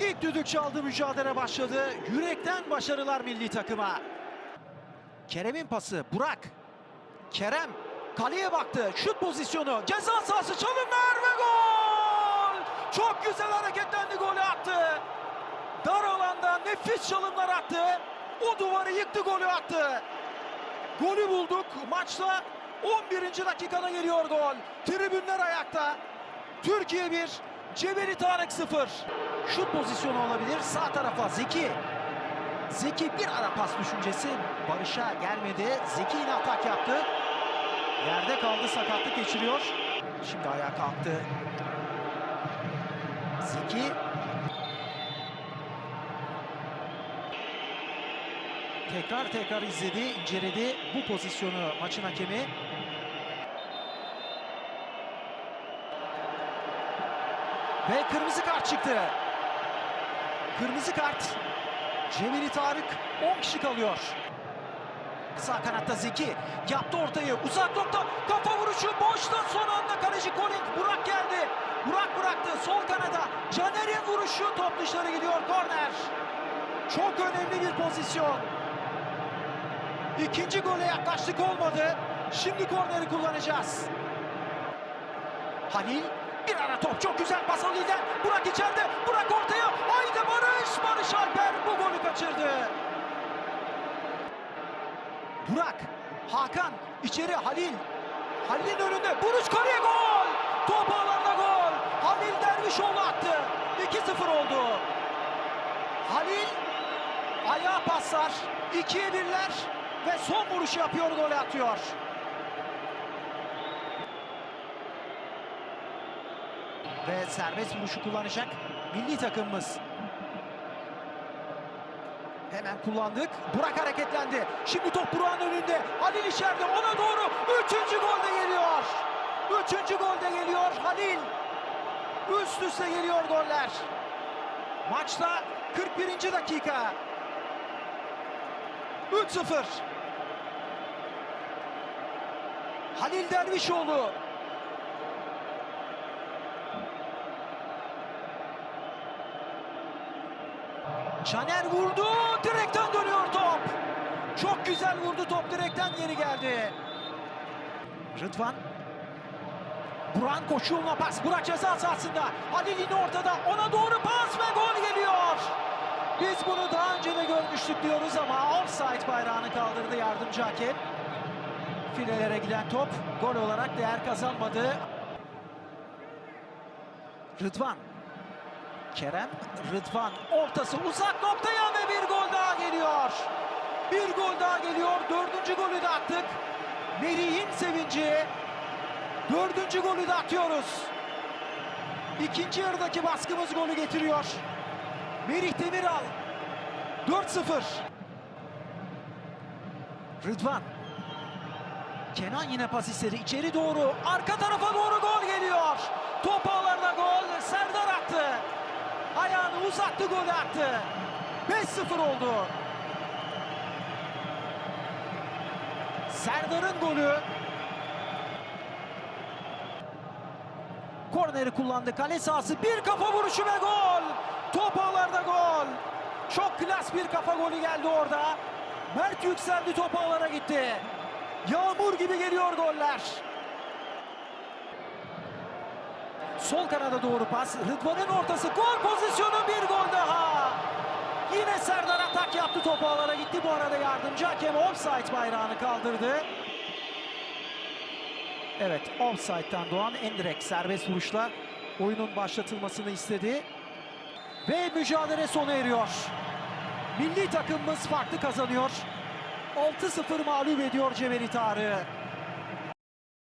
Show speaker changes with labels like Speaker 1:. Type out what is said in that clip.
Speaker 1: İlk düdük çaldı mücadele başladı. Yürekten başarılar milli takıma. Kerem'in pası Burak. Kerem kaleye baktı. Şut pozisyonu. Ceza sahası çalımlar ve gol! Çok güzel hareketlendi golü attı. Dar alanda nefis çalımlar attı. O duvarı yıktı golü attı. Golü bulduk. Maçta 11. dakikada geliyor gol. Tribünler ayakta. Türkiye 1, Cebeli Tarık 0. Şut pozisyonu olabilir. Sağ tarafa Zeki. Zeki bir ara pas düşüncesi. Barış'a gelmedi. Zeki yine atak yaptı. Yerde kaldı sakatlık geçiriyor. Şimdi ayağa kalktı. Zeki. Tekrar tekrar izledi, inceledi bu pozisyonu maçın hakemi. Ve kırmızı kart çıktı. Kırmızı kart. Cemili Tarık 10 kişi kalıyor. Sağ kanatta Zeki yaptı ortayı. Uzak nokta kafa vuruşu boşta son anda kaleci Colin Burak geldi. Burak bıraktı sol kanada. Caner'in vuruşu top dışarı gidiyor korner. Çok önemli bir pozisyon. İkinci gole yaklaştık olmadı. Şimdi korneri kullanacağız. Halil bir ara top çok güzel pas Halil'den. Burak içeride. Burak Hakan içeri Halil. Halil'in önünde. Vuruş kaleye gol. Top ağlarda gol. Halil Dervişoğlu attı. 2-0 oldu. Halil ayağa paslar. ikiye birler ve son vuruşu yapıyor golü atıyor. Ve serbest vuruşu kullanacak milli takımımız. Hemen kullandık. Burak hareketlendi. Şimdi top Burak'ın önünde. Halil içeride ona doğru. Üçüncü gol de geliyor. Üçüncü gol de geliyor Halil. Üst üste geliyor goller. Maçta 41. dakika. 3-0. Halil Dervişoğlu. Caner vurdu. Direkten dönüyor top. Çok güzel vurdu top direkten geri geldi. Rıdvan. Buran koşu yoluna pas. Burak ceza sahasında. Halil yine ortada. Ona doğru pas ve gol geliyor. Biz bunu daha önce de görmüştük diyoruz ama offside bayrağını kaldırdı yardımcı hakem. Filelere giden top gol olarak değer kazanmadı. Rıdvan. Kerem, Rıdvan ortası uzak noktaya ve bir gol daha geliyor. Bir gol daha geliyor. Dördüncü golü de attık. Melih'in sevinci. Dördüncü golü de atıyoruz. İkinci yarıdaki baskımız golü getiriyor. Merih Demiral. 4-0. Rıdvan. Kenan yine pas istedi. İçeri doğru. Arka tarafa doğru gol geliyor. Top ağlarda gol. Serdar attı. Ayağını uzattı golü attı. 5-0 oldu. Serdar'ın golü. Korneri kullandı. Kale sahası bir kafa vuruşu ve gol. Top ağlarda gol. Çok klas bir kafa golü geldi orada. Mert yükseldi top ağlara gitti. Yağmur gibi geliyor goller. Sol kanada doğru pas. Rıdvan'ın ortası. Gol pozisyonu bir gol daha. Yine Serdar atak yaptı top ağlara gitti. Bu arada yardımcı hakem offside bayrağını kaldırdı. Evet offside'dan doğan Endirek serbest vuruşla oyunun başlatılmasını istedi. Ve mücadele sona eriyor. Milli takımımız farklı kazanıyor. 6-0 mağlup ediyor Cebeli Tarık'ı.